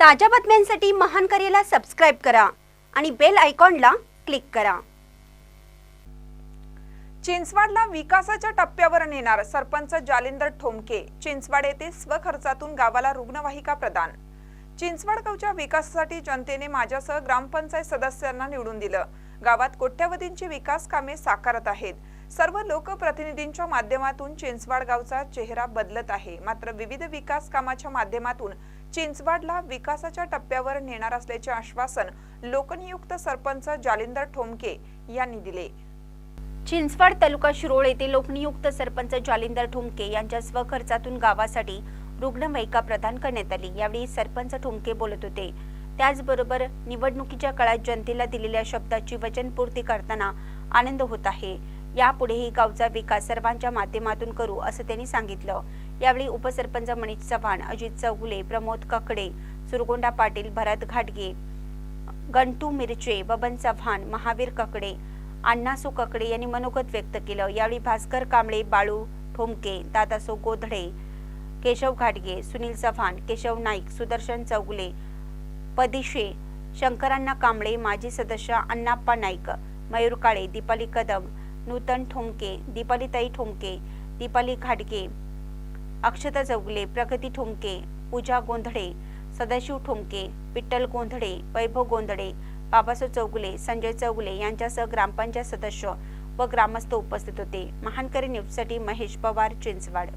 ताज्या बातम्यांसाठी महान करेला सबस्क्राईब करा आणि बेल आयकॉनला क्लिक करा. चिंचवाडला विकासाच्या टप्प्यावर नेणार सरपंच जालिंदर ठोमके चिंचवाड येथे स्वखर्चातून गावाला रुग्णवाहिका प्रदान. चिंचवाड गावच्या विकासासाठी जनतेने माझ्यासह ग्रामपंचायत सदस्यांना निवडून दिलं. गावात कोट्यवधींची विकास कामे साकारत आहेत. सर्व लोकप्रतिनिधींच्या माध्यमातून चिंचवाड गावचा चेहरा बदलत आहे. मात्र विविध विकास कामाच्या माध्यमातून चिंचवाडला विकासाच्या टप्प्यावर नेणार असल्याचे आश्वासन लोकनियुक्त सरपंच जालिंदर ठोमके यांनी दिले. चिंचवाड तालुका शिरोळ येथे लोकनियुक्त सरपंच जालिंदर ठुमके यांच्या स्वखर्चातून गावासाठी रुग्णवाहिका प्रदान करण्यात आली. यावेळी सरपंच ठुमके बोलत होते. त्याचबरोबर निवडणुकीच्या काळात जनतेला दिलेल्या शब्दाची वचनपूर्ती करताना आनंद होत आहे. यापुढेही गावचा विकास सर्वांच्या माध्यमातून करू असं त्यांनी सांगितलं. यावेळी उपसरपंच मनीष चव्हाण अजित चौगुले प्रमोद ककडे सुरगोंडा पाटील भरत घाटगे गंटू मिरचे बबन चव्हाण महावीर ककडे अण्णासू ककडे यांनी मनोगत व्यक्त केलं. यावेळी भास्कर कांबळे बाळू ठोमके दादासो गोधडे केशव घाटगे सुनील चव्हाण केशव नाईक सुदर्शन चौगुले पदिशे शंकरांना कांबळे माजी सदस्य अण्णाप्पा नाईक मयूर काळे दीपाली कदम नूतन ठोंके दीपालीताई ठोंके दीपाली घाटगे अक्षता चौगुले प्रगती ठोंके पूजा गोंधळे सदाशिव ठोंके विठ्ठल गोंधळे वैभव गोंधळे बाबासाहेब चौगुले संजय चौगुले यांच्यासह ग्रामपंचायत सदस्य व ग्रामस्थ उपस्थित होते. महानकरी न्यूजसाठी महेश पवार चिंचवाड.